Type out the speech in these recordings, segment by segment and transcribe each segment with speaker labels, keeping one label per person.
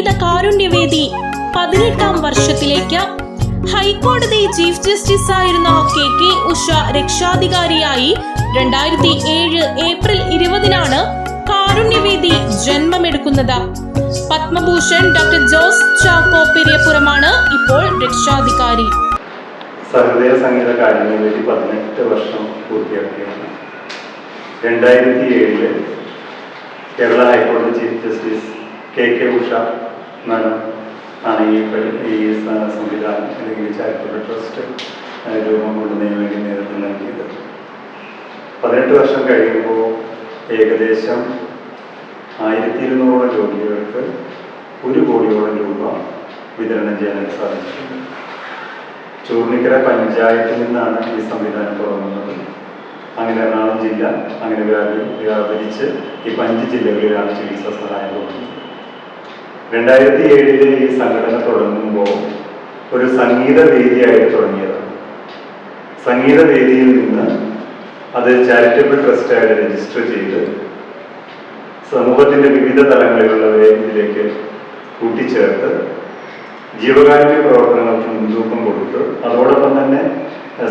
Speaker 1: കാരുണ്യവേദി പതിനെട്ടാം വർഷത്തിലേക്ക്. ഹൈക്കോടതി ചീഫ് ജസ്റ്റിസ് ആയിരുന്ന കെ കെ ഉഷ രക്ഷാധികാരിയായി രണ്ടായിരത്തി ഏഴ് ഏപ്രിൽ ഇരുപതിനാണ് കാരുണ്യവേദി ജന്മമെടുക്കുന്നത്. പത്മഭൂഷൺ ഡോക്ടർ ജോസ് ചാക്കോ പെരിയപുരമാണ് ഇപ്പോൾ രക്ഷാധികാരി.
Speaker 2: സംഗീത പതിനെട്ട് വർഷം പൂർത്തിയാക്കുകയാണ്. രണ്ടായിരത്തി ഏഴിൽ കേരള ഹൈക്കോടതി chief justice K K Usha madam ആണ് ഈ ഈ സംവിധാനം അല്ലെങ്കിൽ ചാരിറ്റബിൾ ട്രസ്റ്റ് രൂപം കൊള്ളുന്നതിന് വേണ്ടി നേതൃത്വം നൽകിയത്. പതിനെട്ട് വർഷം കഴിയുമ്പോൾ ഏകദേശം ആയിരത്തി ഇരുന്നൂറോളം രോഗികൾക്ക് ഒരു കോടിയോളം രൂപ വിതരണം ചെയ്യാനായിട്ട് സാധിച്ചിട്ടുണ്ട്. ചൂർണിക്കര പഞ്ചായത്തിൽ നിന്നാണ് ഈ സംവിധാനം തുടങ്ങുന്നത്. അങ്ങനെ എറണാകുളം ജില്ല അങ്ങനെ വ്യാപി വ്യാപരിച്ച് ഈ പഞ്ച് ജില്ലകളിലാണ് ചികിത്സാ സഹായം കൊടുക്കുന്നത് രണ്ടായിരത്തി ഏഴിൽ ഈ സംഘടന തുടങ്ങുമ്പോൾ ഒരു സംഗീത വേദിയായി തുടങ്ങിയതാണ് സംഗീത വേദിയിൽ നിന്ന് അത് ചാരിറ്റബിൾ ട്രസ്റ്റായിട്ട് രജിസ്റ്റർ ചെയ്ത് സമൂഹത്തിന്റെ വിവിധ തലങ്ങളിലുള്ളവരെ ഇതിലേക്ക് കൂട്ടിച്ചേർത്ത് ജീവകാരുണ്യ പ്രവർത്തനങ്ങൾക്ക് മുൻതൂക്കം കൊടുത്ത് അതോടൊപ്പം തന്നെ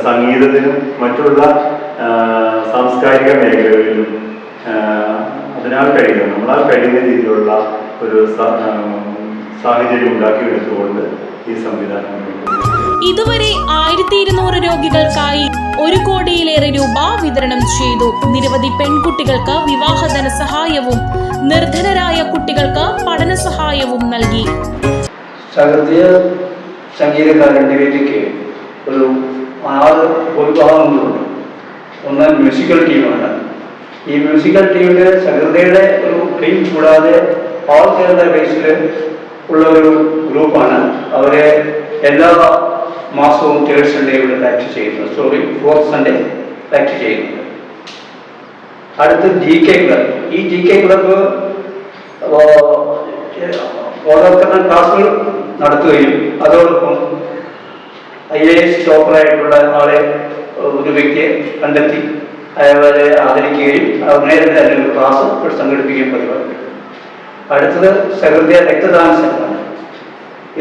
Speaker 2: സംഗീതത്തിനും മറ്റുള്ള സാംസ്കാരിക മേഖലകളിലും അതിനാൽ കഴിയുന്ന. നമ്മളാൽ കഴിയുന്ന രീതിയിലുള്ള ഒരു സാഹചര്യം ഉണ്ടാക്കിയെടുത്തുകൊണ്ട് ഈ സംവിധാനം
Speaker 1: ഇതുവരെ ആയിരത്തി ഇരുന്നൂറ് രോഗികൾക്കായി ഒരു കോടിയിലേറെ രൂപ വിതരണം ചെയ്തു. നിരവധി പെൺകുട്ടികൾക്ക് വിവാഹ ധനസഹായവും നിർധനരായ കുട്ടികൾക്ക് പഠന സഹായവും നൽകി.
Speaker 3: വേദിക്ക് ഒരു ആറ് ഒന്ന് മ്യൂസിക്കൽ ടീമാണ്. ഈ മ്യൂസിക്കൽ ടീമിന്റെ സഹൃദയുടെ ഒരു ടീം കൂടാതെ ഓൾ കേരള ബേസിൽ ഉള്ള ഒരു ഗ്രൂപ്പാണ്. അവരെ എല്ലാ മാസവും തേർഡ് സൺഡേ ഇവിടെ ലാക്ട് ചെയ്യുന്നത് സോറി ഫോർത്ത് സൺഡേ ലാക്ട് ചെയ്യുന്നത് അടുത്ത് ജി കെ ക്ലബ് ഈ ജി കെ ക്ലബ് ഓരോരുത്തരുടെ ക്ലാസ്സുകൾ നടത്തുകയും അതോടൊപ്പം ഐ എ എസ് ടോപ്പറായിട്ടുള്ള ആളെ ഒരു വ്യക്തിയെ കണ്ടെത്തി അയാളെ ആദരിക്കുകയും നേരത്തെ തന്നെ ക്ലാസ് സംഘടിപ്പിക്കുകയും പതിവായി അടുത്തത് സഹൃദയ രക്തദാന സംഘമാണ്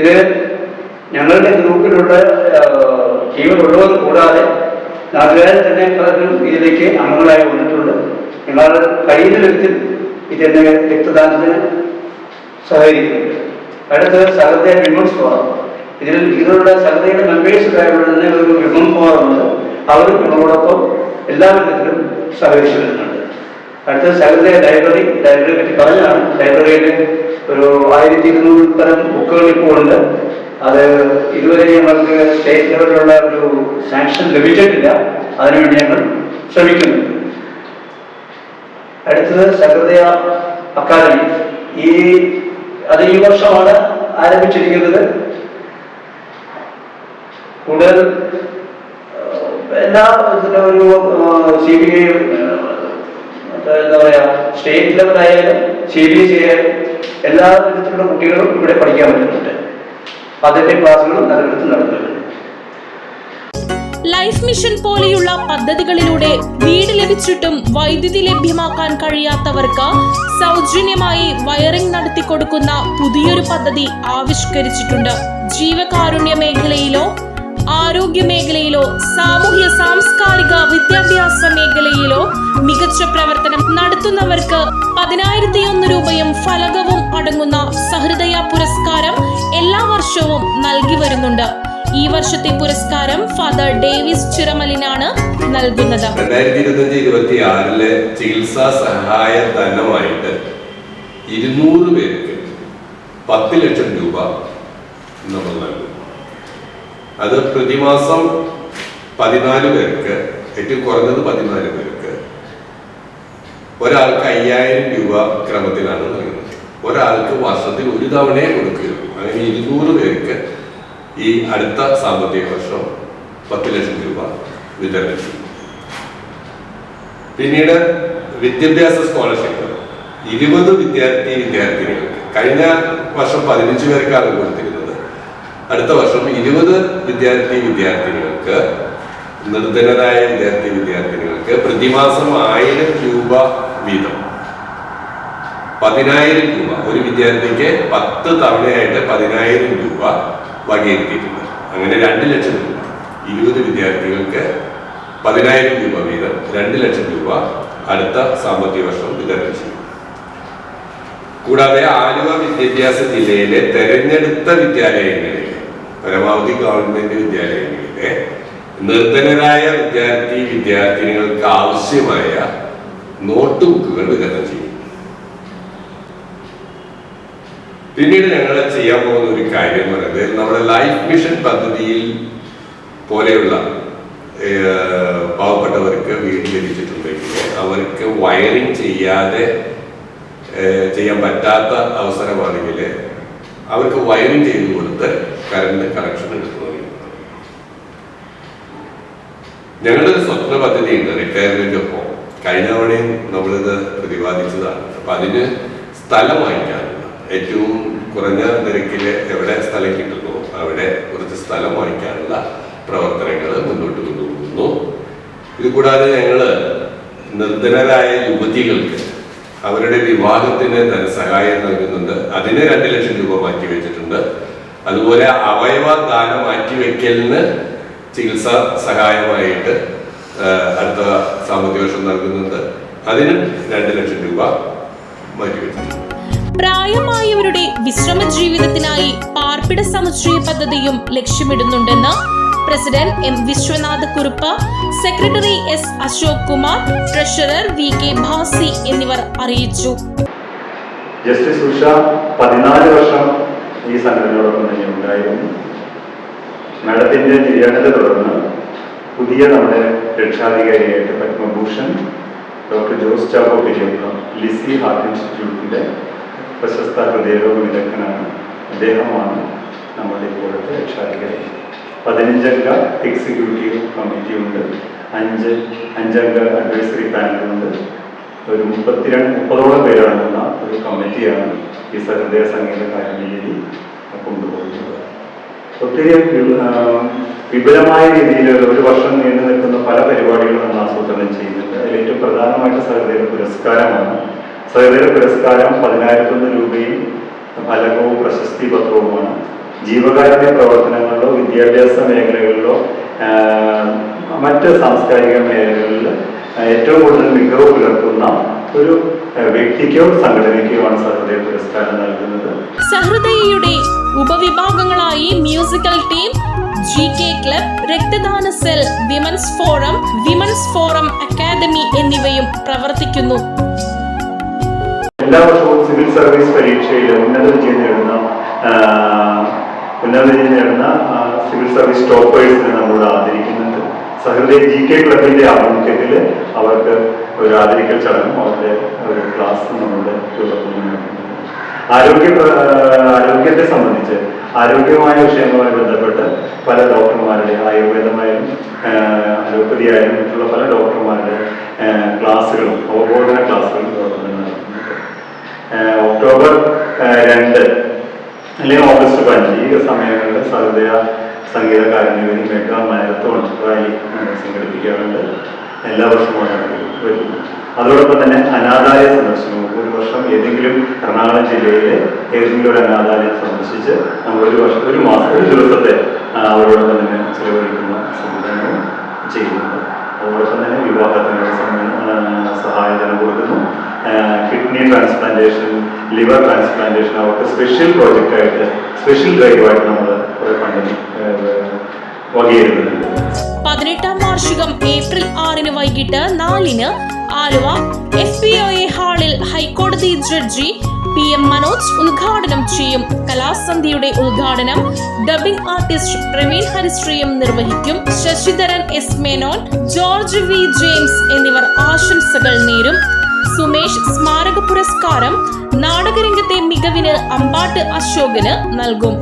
Speaker 3: ഇത് ഞങ്ങളുടെ ഗ്രൂപ്പിലുള്ള ടീമിലുള്ളവർ കൂടാതെ നാട്ടുകാരിൽ തന്നെ പലരും ഇതിലേക്ക് അംഗങ്ങളായി വന്നിട്ടുണ്ട്. ഞങ്ങളുടെ കഴിയുന്ന വിധത്തിൽ ഇതിന്റെ രക്തദാനത്തിന് സഹകരിക്കുന്നുണ്ട്. അടുത്തത് സഹൃദയ വിമൻസ് ഫോറം ഇതിൽ ഇതിലുള്ള സഹൃദയുടെ മെമ്പേഴ്സിലായുള്ള തന്നെ ഒരു വിമൻ ഫോറം ഉണ്ട് അവരും ഞങ്ങളോടൊപ്പം എല്ലാ വിധത്തിലും സഹകരിച്ചു വരുന്നുണ്ട് അടുത്തത് സഹൃദയ ലൈബ്രറി ലൈബ്രറിയെ പറ്റി പറഞ്ഞതാണ്. ലൈബ്രറിയിൽ ഒരു ആയിരത്തി ഇരുന്നൂറ് തരം ബുക്കുകൾ ഇപ്പോൾ ഉണ്ട്. അത് ഇതുവരെ ഞങ്ങൾക്ക് സ്റ്റേറ്റ് ലെവലിലുള്ള ഒരു സാങ്ഷൻ ലഭിച്ചിട്ടില്ല. അതിനുവേണ്ടി ഞങ്ങൾ ശ്രമിക്കുന്നു. അടുത്തത് സഹൃദയ അക്കാദമി. ഈ അത് ഈ വർഷമാണ് ആരംഭിച്ചിരിക്കുന്നത്. കൂടുതൽ എല്ലാ ഒരു സി ബി ഐ എന്താ പറയാ സ്റ്റേറ്റ് ലെവൽ ആയാലും സി ബി എസ് ആയാലും എല്ലാ വിധത്തിലുള്ള കുട്ടികളും ഇവിടെ പഠിക്കാൻ പറ്റുന്നുണ്ട്. അതിന്റെ ക്ലാസ്സുകളും നല്ല വിധത്തിൽ നടത്തുന്നുണ്ട്.
Speaker 1: ലൈഫ് മിഷൻ പോലെയുള്ള പദ്ധതികളിലൂടെ വീട് ലഭിച്ചിട്ടും വൈദ്യുതി ലഭ്യമാക്കാൻ കഴിയാത്തവർക്ക് സൗജന്യമായി വയറിംഗ് നടത്തി കൊടുക്കുന്ന പുതിയൊരു പദ്ധതി ആവിഷ്കരിച്ചിട്ടുണ്ട്. ജീവകാരുണ്യ ആരോഗ്യ മേഖലയിലോ സാമൂഹ്യ സാംസ്കാരിക വിദ്യാഭ്യാസ മേഖലയിലോ മികച്ച പ്രവർത്തനം നടത്തുന്നവർക്ക് പതിനായിരത്തി ഒന്ന് രൂപയും ഫലകവും അടങ്ങുന്ന സഹൃദയ പുരസ്കാരം എല്ലാ വർഷവും നൽകി വരുന്നുണ്ട്. ഈ വർഷത്തെ പുരസ്കാരം ഫാദർ ഡേവിസ് ചിറമലിനാണ് നൽകുന്നത്.
Speaker 4: രണ്ടായിരത്തി ഇരുപത്തഞ്ച് ഇരുപത്തി ആറിലെ ചികിത്സാ സഹായ ധനമായിട്ട് ഇരുന്നൂറ് പേർക്ക് പത്ത് ലക്ഷം രൂപ നമ്മൾ നൽകും അത് പ്രതിമാസം പതിനാല് പേർക്ക് ഏറ്റവും കുറഞ്ഞത് പതിനാല് പേർക്ക് ഒരാൾക്ക് അയ്യായിരം രൂപ ക്രമത്തിലാണ് നൽകുന്നത് ഒരാൾക്ക് വർഷത്തിൽ ഒരു തവണയെ കൊടുക്കുകയുള്ളൂ. അങ്ങനെ ഇരുന്നൂറ് പേർക്ക് ഈ അടുത്ത സാമ്പത്തിക വർഷം പത്ത് ലക്ഷം രൂപ വിതരണം ചെയ്യും. പിന്നീട് വിദ്യാഭ്യാസ സ്കോളർഷിപ്പ് ഇരുപത് വിദ്യാർത്ഥി വിദ്യാർത്ഥിനികൾക്ക് കഴിഞ്ഞ വർഷം പതിനഞ്ച് പേർക്കാണ് കൊടുത്തിരുന്നത്. അടുത്ത വർഷം ഇരുപത് വിദ്യാർത്ഥി വിദ്യാർത്ഥിനികൾക്ക് നിർധനരായ വിദ്യാർത്ഥി വിദ്യാർത്ഥിനികൾക്ക് പ്രതിമാസം ആയിരം രൂപ വീതം. പതിനായിരം രൂപ. ഒരു വിദ്യാർത്ഥിക്ക് പത്ത് തവണയായിട്ട് പതിനായിരം രൂപ വകയിരുത്തിയിട്ടുണ്ട്. അങ്ങനെ രണ്ട് ലക്ഷം രൂപ. ഇരുപത് വിദ്യാർത്ഥികൾക്ക് പതിനായിരം രൂപ വീതം രണ്ട് ലക്ഷം രൂപ അടുത്ത സാമ്പത്തിക വർഷം വിതരണം ചെയ്യും. കൂടാതെ ആലുവ വിദ്യാഭ്യാസ ജില്ലയിലെ തെരഞ്ഞെടുത്ത വിദ്യാലയങ്ങളിലെ പരമാവധി ഗവൺമെന്റ് വിദ്യാലയങ്ങളിലെ നിർധനരായ വിദ്യാർത്ഥി വിദ്യാർത്ഥിനികൾക്ക് ആവശ്യമായ നോട്ട് ബുക്കുകൾ വിതരണം ചെയ്യും. പിന്നീട് ഞങ്ങൾ ചെയ്യാൻ പോകുന്ന ഒരു കാര്യം പറയുന്നത് നമ്മുടെ ലൈഫ് മിഷൻ പദ്ധതിയിൽ പോലെയുള്ള പാവപ്പെട്ടവർക്ക് വീട് ലഭിച്ചിട്ടുണ്ടെങ്കിൽ അവർക്ക് വയറിംഗ് ചെയ്യാതെ ചെയ്യാൻ പറ്റാത്ത അവസരമാണെങ്കിൽ അവർക്ക് വയറിംഗ് ചെയ്തു കൊടുത്ത് കറണ്ട് കണക്ഷൻ എടുത്തു നൽകും ഞങ്ങളുടെ ഒരു സ്വപ്ന പദ്ധതി ഉണ്ട് റിട്ടയർമെന്റ് ഒപ്പം കഴിഞ്ഞ തവണയും നമ്മളിത് പ്രതിപാദിച്ചതാണ്. അപ്പൊ അതിന് സ്ഥലം വാങ്ങിക്കാനുള്ള. ഏറ്റവും കുറഞ്ഞ നിരക്കിൽ എവിടെ സ്ഥലം കിട്ടുന്നു അവിടെ കുറച്ച് സ്ഥലം വാങ്ങിക്കാനുള്ള പ്രവർത്തനങ്ങൾ മുന്നോട്ട് കൊണ്ടുപോകുന്നു. ഇത് കൂടാതെ ഞങ്ങൾ നിർധനരായ യുവതികൾക്ക് അവരുടെ വിവാഹത്തിന് ധനസഹായം നൽകുന്നുണ്ട്. അതിന് രണ്ട് ലക്ഷം രൂപ മാറ്റി വെച്ചിട്ടുണ്ട് അതുപോലെ അവയവ ദാനം മാറ്റിവെക്കലിന് ചികിത്സാ സഹായമായിട്ട് അടുത്ത സാമ്പത്തിക വർഷം നൽകുന്നുണ്ട് അതിന് രണ്ട് ലക്ഷം രൂപ മാറ്റിവെച്ചു.
Speaker 1: പ്രായമായവരുടെ വിശ്രമ ജീവിതത്തിനായി പാർപ്പിട സമുച്ചയ പദ്ധതിയും ലക്ഷ്യമിടുന്നുണ്ടെന്ന് president M Vishwanath Kurup secretary S Ashok Kumar treasurer V K Bhasi എന്നിവർ അറിയിച്ചു.
Speaker 2: ജസ്റ്റിസ് ഉഷ പതിനാല് വർഷം ഈ സംഘടനയോടൊപ്പം തന്നെ ഉണ്ടായിരുന്നു. മാഡത്തിന്റെ നിര്യാണത്തെ തുടർന്ന് പുതിയ നമ്മുടെ രക്ഷാധികാരിയായിട്ട് പത്മഭൂഷൺ ഡോക്ടർ ജോസ് ചാക്കോ പിരിയുള്ള ലിസി ഹാർട്ട് ഇൻസ്റ്റിറ്റ്യൂട്ടിന്റെ പ്രശസ്ത ഹൃദയരോഗ വിദഗ്ധനാണ്. അദ്ദേഹമാണ് നമ്മുടെ ഇപ്പോഴത്തെ രക്ഷാധികാരി. പതിനഞ്ചംഗ എക്സിക്യൂട്ടീവ് കമ്മിറ്റി ഉണ്ട്. അഞ്ച് അഞ്ചംഗ അഡ്വൈസറി പാനലുണ്ട് ഒരു മുപ്പത്തിരണ്ട് മുപ്പതോളം പേരടങ്ങുന്ന ഒരു കമ്മിറ്റിയാണ് ഈ സഹൃദയ സംഗീത കാര്യവേദി കൊണ്ടുപോകുന്നത് ഒത്തിരി വിപുലമായ രീതിയിൽ ഒരു വർഷം നീണ്ടു നിൽക്കുന്ന പല പരിപാടികളും നമ്മൾ ആസൂത്രണം ചെയ്യുന്നുണ്ട്. അതിൽ ഏറ്റവും പ്രധാനമായിട്ട് സഹൃദയ പുരസ്കാരമാണ്. സഹൃദയ പുരസ്കാരം പതിനായിരത്തൊന്ന് രൂപയും ഫലകവും പ്രശസ്തി പത്രവുമാണ്. ജീവകാരുണ്യ പ്രവർത്തനങ്ങളിലോ വിദ്യാഭ്യാസ മേഖലകളിലോ മറ്റ് സാംസ്കാരിക മേഖലകളിൽ ഏറ്റവും കൂടുതൽ മികവ് പുലർത്തുന്ന ഒരു വ്യക്തിക്കോ സംഘടനയ്ക്കോ ആണ് സഹൃദയ പുരസ്കാരം നൽകുന്നത്.
Speaker 1: സഹൃദയയുടെ ഉപവിഭാഗങ്ങളായി musical team G K club രക്തദാന cell women's forum women's forum academy എന്നിവയും പ്രവർത്തിക്കുന്നു.
Speaker 2: എല്ലാ വർഷവും സിവിൽ സർവീസ് പരീക്ഷയിൽ ഉന്നത വിജയം നേടുന്ന ഉന്നത വിജയം നേടുന്ന സിവിൽ സർവീസ് ടോപ്പേഴ്സിനെ നമ്മൾ ആദരിക്കുന്നുണ്ട് സഹൃദയ ജി കെ ക്ലബിന്റെ ആഭിമുഖ്യത്തിൽ അവർക്ക് ഒരു ആദരിക്കൽ ചടങ്ങും അവരുടെ ഒരു ക്ലാസ് നമ്മളുടെ ആരോഗ്യ ആരോഗ്യത്തെ സംബന്ധിച്ച് ആരോഗ്യമായ വിഷയങ്ങളുമായി ബന്ധപ്പെട്ട് പല ഡോക്ടർമാരുടെ ആയുർവേദമായാലും അലോപ്പതി ആയാലും മറ്റുള്ള പല ഡോക്ടർമാരുടെ ക്ലാസ്സുകളും അവബോധന ക്ലാസ്സുകളും ഒക്ടോബർ രണ്ട് അല്ലെങ്കിൽ ഓഗസ്റ്റ് പതിനഞ്ച് ഈ സമയങ്ങളിൽ Sahrudaya Sangeetha Karunyavedi mega marathon rally സംഘടിപ്പിക്കാറുണ്ട്. എല്ലാ വർഷവും വരുന്നത് അതോടൊപ്പം തന്നെ അനാഥാലയ സന്ദർശനവും. ഒരു വർഷം ഏതെങ്കിലും എറണാകുളം ജില്ലയിലെ ഏതെങ്കിലും ഒരു അനാഥാലയം സന്ദർശിച്ച് നമ്മൾ ഒരു വർഷം ഒരു മാസം ഒരു ദിവസത്തെ അവരോടൊപ്പം തന്നെ ചിലവഴിക്കുന്ന സംവിധാനവും ചെയ്യുന്നുണ്ട്. അതോടൊപ്പം തന്നെ വിവാഹത്തിനുള്ള സഹായധനം കൊടുക്കുന്നു. കിഡ്നി ട്രാൻസ്പ്ലാന്റേഷൻ ലിവർ ട്രാൻസ്പ്ലാന്റേഷൻ അവർക്ക് സ്പെഷ്യൽ പ്രോജക്റ്റ് ആയിട്ട് സ്പെഷ്യൽ ഡ്രൈവായിട്ട് നമ്മൾ
Speaker 1: പതിനെട്ടാം വാർഷികം ഏപ്രിൽ ആറിന് വൈകിട്ട് നാലിന് Aluva F P O A ഹാളിൽ ഹൈക്കോടതി ജഡ്ജി പി എം മനോജ് ഉദ്ഘാടനം ചെയ്യും. കലാസന്ധ്യയുടെ ഉദ്ഘാടനം ഡബിംഗ് ആർട്ടിസ്റ്റ് പ്രവീൺ ഹരിശ്രീയും നിർവഹിക്കും. ശശിധരൻ എസ് മേനോൻ ജോർജ് വി ജെയിംസ് എന്നിവർ ആശംസകൾ നേരും. സുമേഷ് സ്മാരക പുരസ്കാരം നാടകരംഗത്തെ മികവിന് അമ്പാട്ട് അശോകന് നൽകും.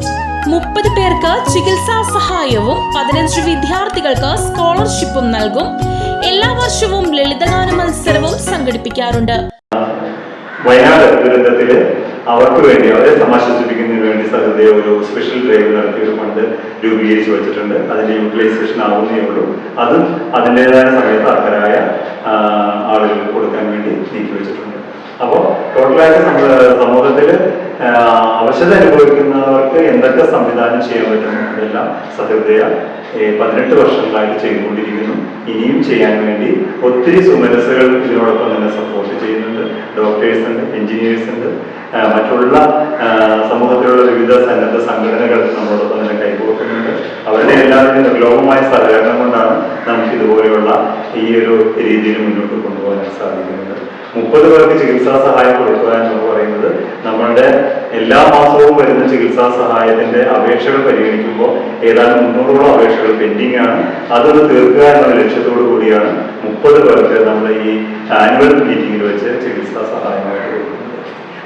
Speaker 1: മുപ്പത് പേർക്ക് ചികിത്സാ സഹായവും പതിനഞ്ച് വിദ്യാർത്ഥികൾക്ക് സ്കോളർഷിപ്പും നൽകും. എല്ലാ വർഷവും ലളിതഗാന മത്സരവും സംഘടിപ്പിക്കാറുണ്ട്.
Speaker 2: അവർക്ക് വേണ്ടി അവരെ സമാശ്വസിപ്പിക്കുന്നതിന് വേണ്ടി സഹൃദയ ഒരു സ്പെഷ്യൽ ഡ്രൈവ് നടത്തി ഒരു ഫണ്ട് രൂപീകരിച്ച് വെച്ചിട്ടുണ്ട്. അതിന്റെ യൂട്ടിലൈസേഷൻ ആവുന്നേ ഉള്ളൂ. അതും അതിന്റെതായ സമയത്ത് അർഹരായ ആളുകൾക്ക് കൊടുക്കാൻ വേണ്ടി നീക്കി വെച്ചിട്ടുണ്ട്. അപ്പോൾ ടോട്ടലായിട്ട് നമ്മുടെ സമൂഹത്തിൽ ആ, അവശത അനുഭവിക്കുന്നവർക്ക് എന്തൊക്കെ സംവിധാനം ചെയ്യാൻ പറ്റുന്നതെല്ലാം സഹൃദയ പതിനെട്ട് വർഷങ്ങളായിട്ട് ചെയ്തുകൊണ്ടിരിക്കുന്നു. ഇനിയും ചെയ്യാൻ വേണ്ടി ഒത്തിരി സുമനസ്സുകൾ ഇതിനോടൊപ്പം തന്നെ സപ്പോർട്ട് ചെയ്യുന്നുണ്ട്. ഡോക്ടേഴ്സ് ഉണ്ട് എഞ്ചിനീയേഴ്സ് ഉണ്ട്. മറ്റുള്ള സമൂഹത്തിലുള്ള വിവിധ സന്നദ്ധ സംഘടനകൾ നമ്മളോടൊപ്പം തന്നെ കൈകോർക്കുന്നുണ്ട്. അവരുടെ എല്ലാവരുടെയും നിർലോഭമായ സഹകരണം കൊണ്ടാണ് നമുക്ക് ഇതുപോലെയുള്ള ഈ ഒരു രീതിയിൽ മുന്നോട്ട് കൊണ്ടുപോകാൻ സാധിക്കുന്നത്. മുപ്പത് പേർക്ക് ചികിത്സാ സഹായം കൊടുക്കുക എന്ന് പറയുന്നത് നമ്മളുടെ എല്ലാ മാസവും വരുന്ന ചികിത്സാ സഹായത്തിന്റെ അപേക്ഷകൾ പരിഗണിക്കുമ്പോൾ ഏതാണ്ട് മുന്നൂറോളം അപേക്ഷകൾ പെൻഡിംഗ് ആണ് അതൊന്ന് തീർക്കുക എന്ന ലക്ഷ്യത്തോടു കൂടിയാണ് മുപ്പത് പേർക്ക് നമ്മൾ ഈ ആനുവൽ മീറ്റിംഗിൽ വെച്ച് ചികിത്സാ സഹായമായിട്ട് കൊടുക്കുന്നത്.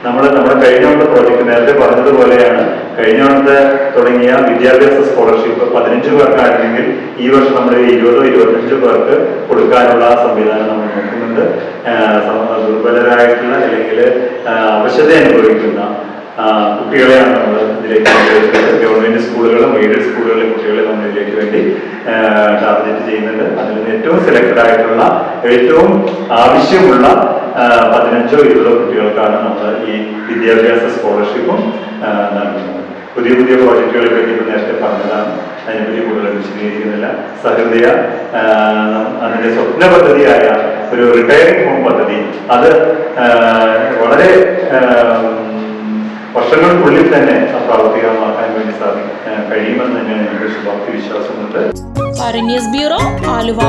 Speaker 2: നമ്മൾ നമ്മുടെ കഴിഞ്ഞ വർഷത്തെ പ്രോജക്ട് നേരത്തെ പറഞ്ഞതുപോലെയാണ് കഴിഞ്ഞ വർഷത്തെ തുടങ്ങിയ വിദ്യാഭ്യാസ സ്കോളർഷിപ്പ് പതിനഞ്ച് പേർക്കായിരുന്നെങ്കിൽ ഈ വർഷം നമ്മൾ ഇരുപതോ ഇരുപത്തഞ്ചോ പേർക്ക് കൊടുക്കാനുള്ള സംവിധാനം നമ്മൾ നോക്കുന്നുണ്ട്. ദുർബലരായിട്ടുള്ള അല്ലെങ്കിൽ അവശത അനുഭവിക്കുന്ന കുട്ടികളെയാണ് നമ്മൾ ഇതിലേക്ക് ഗവൺമെന്റ് സ്കൂളുകളും എയ്ഡഡ് സ്കൂളുകളിലെ കുട്ടികളെ നമ്മൾ ഇതിലേക്ക് വേണ്ടി ടാർഗറ്റ് ചെയ്യുന്നുണ്ട്. അതിൽ നിന്ന് ഏറ്റവും സെലക്ടഡ് ആയിട്ടുള്ള ഏറ്റവും ആവശ്യമുള്ള പതിനഞ്ചോ ഇരുപതോ കുട്ടികൾക്കാണ് നമ്മൾ ഈ വിദ്യാഭ്യാസ സ്കോളർഷിപ്പും നൽകുന്നത്. പുതിയ പുതിയ പ്രോജക്റ്റുകളെ പറ്റി ഇപ്പോൾ നേരത്തെ പറഞ്ഞതാണ്. അതിനെപ്പറ്റി കൂടുതൽ വിശദീകരിക്കുന്നില്ല. സഹൃദയ അതിന്റെ സ്വപ്ന പദ്ധതിയായ ഒരു റിട്ടയറിംഗ് ഹോം പദ്ധതി. അത് വളരെ വർഷങ്ങൾക്കുള്ളിൽ തന്നെ പ്രാവർത്തികമാക്കാൻ വേണ്ടി സാധിക്കും. കഴിയുമെന്ന് തന്നെയാണ് എനിക്ക് ശുഭാപ്തി വിശ്വാസമുണ്ട്.
Speaker 1: ബ്യൂറോ ആലുവ